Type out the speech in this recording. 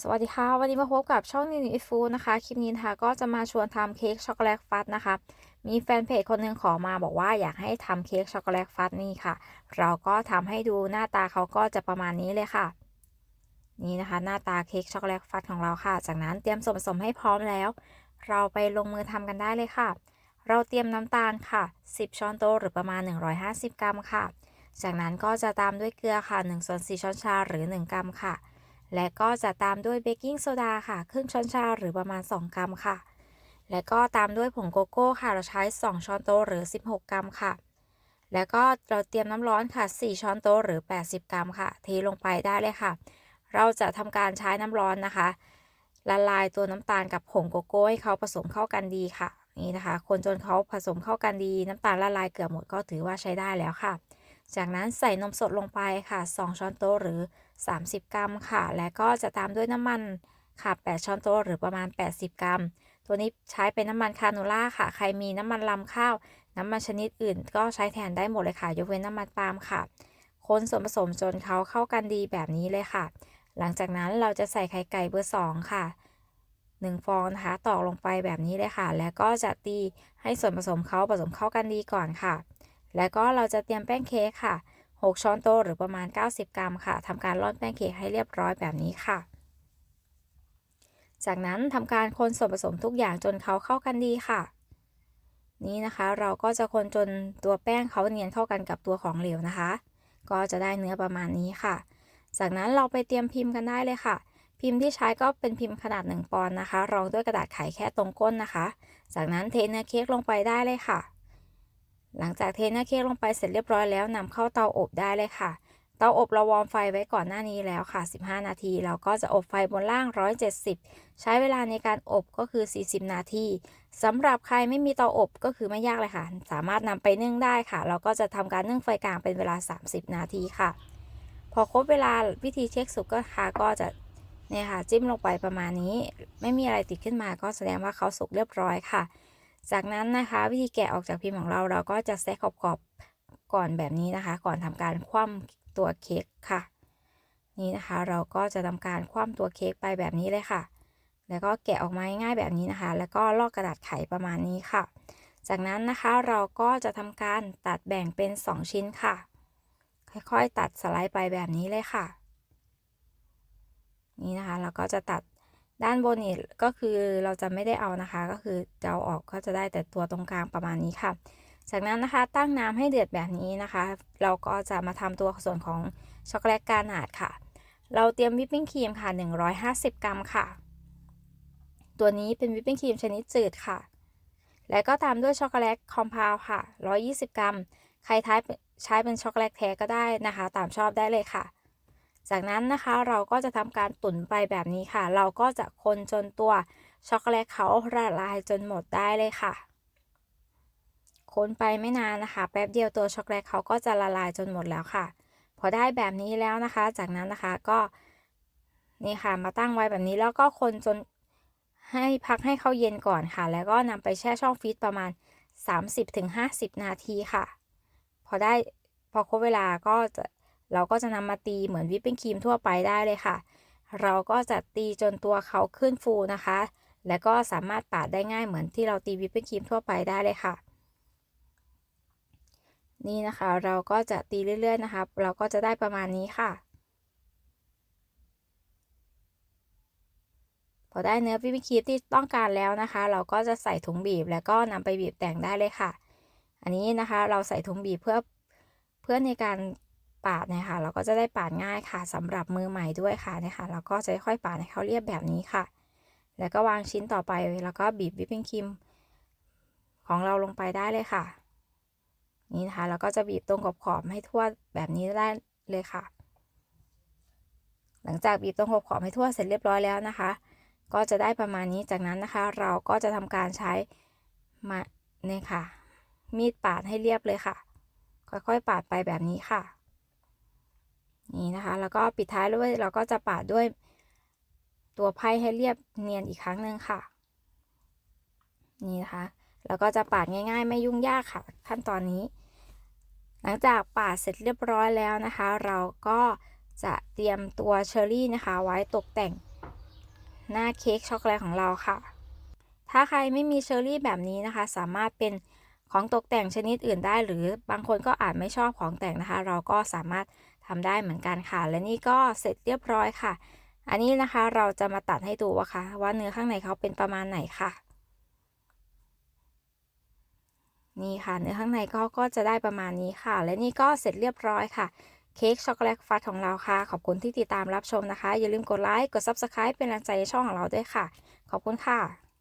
สวัสดีค่ะ วันนี้มาพบกับช่องนิวนิฟูนะคะ คลิปนี้นะคะก็จะมาชวนทำเค้กช็อกโกแลตฟัดนะคะ มีแฟนเพจคนหนึ่งขอมาบอกว่าอยากให้ทำเค้กช็อกโกแลตฟัดนี่ค่ะ เราก็ทำให้ดูหน้าตาเขาก็จะประมาณนี้เลยค่ะ นี่นะคะ หน้าตาเค้กช็อกโกแลตฟัดของเราค่ะ จากนั้นเตรียมส่วนผสมให้พร้อมแล้ว เราไปลงมือทำกันได้เลยค่ะ เราเตรียมน้ำตาลค่ะ 10 ช้อนโต๊ะหรือประมาณ 150 กรัมค่ะ จากนั้นก็จะตามด้วยเกลือค่ะ1ส่วน4ช้อนชาหรือ 1 กรัมค่ะ และก็จะตามด้วยเบกกิ้งโซดาค่ะ ครึ่งช้อนชาหรือประมาณ 2 กรัมค่ะ และก็ตามด้วยผงโกโก้ค่ะ เราใช้ 2 ช้อนโต๊ะหรือ 16 กรัมค่ะ แล้วก็เราเตรียมน้ำร้อนค่ะ 4 ช้อนโต๊ะหรือ 80 กรัมค่ะ เทลงไปได้เลยค่ะ เราจะทำการใช้น้ำร้อนนะคะ ละลายตัวน้ำตาลกับผงโกโก้ให้เขาผสมเข้ากันดีค่ะ นี่นะคะ คนจนเขาผสมเข้ากันดี น้ำตาลละลายเกือบหมดก็ถือว่าใช้ได้แล้วค่ะ จากนั้นใส่นมสดลงไปค่ะ 2 ช้อนโต๊ะหรือ 30 กรัมค่ะ และก็จะตามด้วยน้ำมันค่ะ8ช้อนโต๊ะหรือประมาณ 80 กรัม ตัวนี้ใช้เป็นน้ำมันคาโนล่าค่ะ ใครมีน้ำมันลำข้าว น้ำมันชนิดอื่น ก็ใช้แทนได้หมดเลยค่ะ ยกเว้นน้ำมันปาล์มค่ะ คนส่วนผสมจนเขาเข้ากันดีแบบนี้เลยค่ะ หลังจากนั้นเราจะใส่ไข่ไก่เบอร์ 2 ค่ะ1ฟองนะคะตอกลงไปแบบนี้เลยค่ะ แล้วก็จะตีให้ส่วนผสมเขาผสมเข้ากันดีก่อนค่ะ แล้วก็เราจะเตรียมแป้งเค้กค่ะ 6 ช้อนโต๊ะหรือประมาณ 90 กรัมค่ะทำการร่อนแป้งเค้กให้เรียบร้อยแบบนี้ค่ะ จากนั้นทำการคนส่วนผสมทุกอย่างจนเขาเข้ากันดีค่ะ นี่นะคะเราก็จะคนจนตัวแป้งเขาเนียนเข้ากันกับตัวของเหลวนะคะ ก็จะได้เนื้อประมาณนี้ค่ะ จากนั้นเราไปเตรียมพิมพ์กันได้เลยค่ะพิมพ์ที่ใช้ก็เป็นพิมพ์ขนาด 1 ปอนด์นะคะ รองด้วยกระดาษไขแค่ตรงก้นนะคะ จากนั้นเทเนื้อเค้กลงไปได้เลยค่ะ หลังจากเทเนื้อเค้กลงไปเสร็จเรียบร้อยแล้วนำเข้าเตาอบได้เลยค่ะ เตาอบเราวอร์มไฟไว้ก่อนหน้านี้แล้วค่ะ 15 นาทีเราก็จะอบไฟบนล่าง 170 ใช้เวลาในการอบก็คือ 40 นาทีสำหรับใครไม่มีเตาอบก็คือไม่ยากเลยค่ะ สามารถนำไปนึ่งได้ค่ะ เราก็จะทำการนึ่งไฟกลางเป็นเวลา 30 นาทีค่ะ พอครบเวลาวิธีเช็คสุกก็ค่ะก็จะเนี่ยค่ะจิ้มลงไปประมาณนี้ ไม่มีอะไรติดขึ้นมาก็แสดงว่าเขาสุกเรียบร้อยค่ะ จากนั้นนะคะ วิธีแกะออกจากพิมพ์ของเราเราก็จะแซะขอบๆก่อนแบบนี้นะคะ ก่อนทำการคว่ำตัวเค้กค่ะ นี่นะคะ เราก็จะทำการคว่ำตัวเค้กไปแบบนี้เลยค่ะ แล้วก็แกะออกมาง่ายแบบนี้นะคะ แล้วก็ลอกกระดาษไขประมาณนี้ค่ะ จากนั้นนะคะเราก็จะทำการตัดแบ่งเป็น 2 ชิ้นค่ะ ค่อยๆ ตัดสไลด์ไปแบบนี้เลยค่ะ นี่นะคะเราก็จะตัด ด้านบนนี่ก็คือเราจะไม่ได้เอานะคะ ก็คือจะเอาออกก็จะได้แต่ตัวตรงกลางประมาณนี้ค่ะ จากนั้นนะคะตั้งน้ำให้เดือดแบบนี้นะคะ เราก็จะมาทำตัวส่วนของช็อกโกแลตกานาดค่ะ เราเตรียมวิปปิ้งครีมค่ะ 150 กรัมค่ะ ตัวนี้เป็นวิปปิ้งครีมชนิดจืดค่ะ แล้วก็ตามด้วยช็อกโกแลตคอมเพลค่ะ 120 กรัม ใครท้ายใช้เป็นช็อกโกแลตแท้ก็ได้นะคะ ตามชอบได้เลยค่ะ จากนั้นนะคะเราก็จะทำการตุ๋นไปแบบนี้ค่ะ เราก็จะคนจนตัวช็อกโกแลตเขาละลายจนหมดได้เลยค่ะ คนไปไม่นานนะคะ แป๊บเดียวตัวช็อกโกแลตเขาก็จะละลายจนหมดแล้วค่ะ พอได้แบบนี้แล้วนะคะ จากนั้นนะคะก็นี่ค่ะมาตั้งไว้แบบนี้แล้วก็คนจนให้พักให้เขาเย็นก่อนค่ะ แล้วก็นำไปแช่ช่องฟรีซประมาณ 30-50 นาทีค่ะ พอได้พอครบเวลาก็จะ เราก็จะนำมาตีเหมือนวิปปิ้งครีมทั่วไปได้เลยค่ะ เราก็จะตีจนตัวเขาขึ้นฟูนะคะ และก็สามารถปาดได้ง่ายเหมือนที่เราตีวิปปิ้งครีมทั่วไปได้เลยค่ะ นี่นะคะเราก็จะตีเรื่อยๆนะคะ เราก็จะได้ประมาณนี้ค่ะ พอได้เนื้อวิปปิ้งครีมที่ต้องการแล้วนะคะ เราก็จะใส่ถุงบีบแล้วก็นำไปบีบแต่งได้เลยค่ะ อันนี้นะคะเราใส่ถุงบีบเพื่อเพื่อในการ ปาดเนี่ยค่ะเราก็จะได้ปาดง่ายค่ะสำหรับมือใหม่ด้วยค่ะเนี่ยค่ะเราก็จะค่อยปาดให้เขาเรียบแบบนี้ค่ะ แล้วก็วางชิ้นต่อไปแล้วก็บีบวิปปิ้งครีมของเราลงไปได้เลยค่ะ นี่นะคะเราก็จะบีบตรงขอบขอบให้ทั่วแบบนี้ได้เลยค่ะ หลังจากบีบตรงขอบขอบให้ทั่วเสร็จเรียบร้อยแล้วนะคะ ก็จะได้ประมาณนี้จากนั้นนะคะ เราก็จะทำการใช้มาเนี่ยค่ะ มีดปาดให้เรียบเลยค่ะ ค่อยๆ ปาดไปแบบนี้ค่ะ นี่นะคะ แล้วก็ปิดท้ายด้วยเราก็จะปาดด้วยตัวไพ่ให้เรียบเนียนอีกครั้งหนึ่งค่ะ นี่นะคะ แล้วก็จะปาดง่ายๆ ไม่ยุ่งยากค่ะ ขั้นตอนนี้ หลังจากปาดเสร็จเรียบร้อยแล้วนะคะ เราก็จะเตรียมตัวเชอร์รี่นะคะ ไว้ตกแต่งหน้าเค้กช็อกโกแลตของเราค่ะ ถ้าใครไม่มีเชอร์รี่แบบนี้นะคะ สามารถเป็นของตกแต่งชนิดอื่นได้ หรือบางคนก็อาจไม่ชอบของแต่งนะคะ เราก็สามารถ ทำได้เหมือนกันค่ะ และนี่ก็เสร็จเรียบร้อยค่ะ อันนี้นะคะเราจะมาตัดให้ดูว่าค่ะว่าเนื้อข้างในเขาเป็นประมาณไหนค่ะ นี่ค่ะเนื้อข้างในก็ก็จะได้ประมาณนี้ค่ะ และนี่ก็เสร็จเรียบร้อยค่ะเค้กช็อกโกแลตฟัดของเราค่ะ ขอบคุณที่ติดตามรับชมนะคะ อย่าลืมกดไลค์ กด Subscribe เป็นแรงใจในช่องของเราด้วยค่ะ ขอบคุณค่ะ